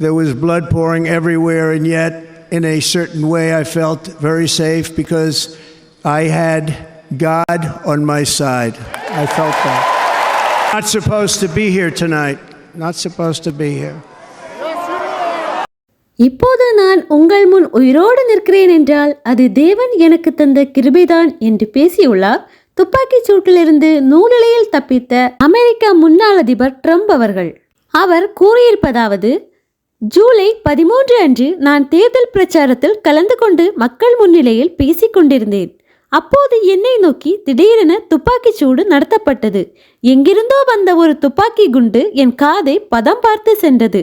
There was blood pouring everywhere, and yet, in a certain way, I felt very safe because I had God on my side. I felt that. Not supposed to be here tonight. Not supposed to be here. இப்போது நான் உங்கள் முன் உயிரோடு நிற்கிறேன் என்றால் அது தேவன் எனக்கு தந்த கிருபைதான் என்று பேசியுள்ளார் துப்பாக்கிச் சூட்டிலிருந்து நூலிலையில் தப்பித்த அமெரிக்க முன்னாள் அதிபர் ட்ரம்ப் அவர்கள் அவர் கூறியிருப்பதாவது ஜூலை பதிமூன்று அன்று நான் தேர்தல் பிரச்சாரத்தில் கலந்து கொண்டு மக்கள் முன்னிலையில் பேசிக் கொண்டிருந்தேன். அப்போது என்னை நோக்கி திடீரென துப்பாக்கிச் சூடு நடத்தப்பட்டது. எங்கிருந்தோ வந்த ஒரு துப்பாக்கி குண்டு என் காதை பதம் பார்த்து சென்றது.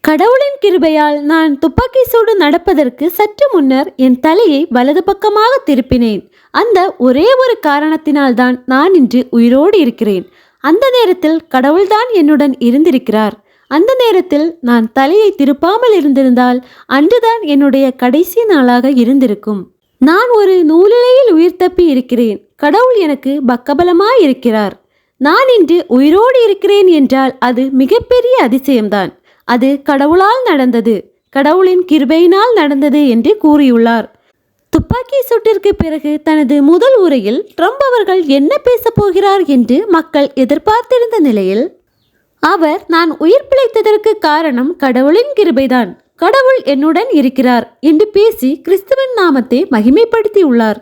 கடவுளின் கிருபையால் நான் துப்பாக்கி சூடு நடப்பதற்கு சற்று முன்னர் என் தலையை வலது பக்கமாக திருப்பினேன். அந்த ஒரே ஒரு காரணத்தினால்தான் நான் இன்று உயிரோடு இருக்கிறேன். அந்த நேரத்தில் கடவுள்தான் என்னுடன் இருந்திருக்கிறார். அந்த நேரத்தில் நான் தலையை திருப்பாமல் இருந்திருந்தால் அன்றுதான் என்னுடைய கடைசி நாளாக இருந்திருக்கும். நான் ஒரு நூலிலையில் உயிர் தப்பி இருக்கிறேன். கடவுள் எனக்கு பக்கபலமாய் இருக்கிறார். நான் இன்று உயிரோடு இருக்கிறேன் என்றால் அது மிகப்பெரிய அதிசயம்தான். அது கடவுளால் நடந்தது. கடவுளின் கிருபையினால் நடந்தது என்று கூறியுள்ளார். துப்பாக்கி சூட்டிற்கு பிறகு தனது முதல் உரையில் ட்ரம்ப் அவர்கள் என்ன பேசப் போகிறார் என்று மக்கள் எதிர்பார்த்திருந்த நிலையில் அவர் நான் உயிர் பிழைத்ததற்கு காரணம் கடவுளின் கிருபைதான். கடவுள் என்னுடன் இருக்கிறார் என்று பேசி கிறிஸ்துவின் நாமத்தை மகிமைப்படுத்தியுள்ளார்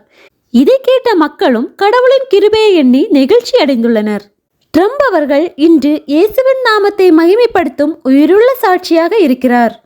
இதை கேட்ட மக்களும் கடவுளின் கிருபையை எண்ணி நெகிழ்ச்சி அடைந்துள்ளனர். ட்ரம்ப் அவர்கள் இன்று இயேசுவின் நாமத்தை மகிமைப்படுத்தும் உயிருள்ள சாட்சியாக இருக்கிறார்.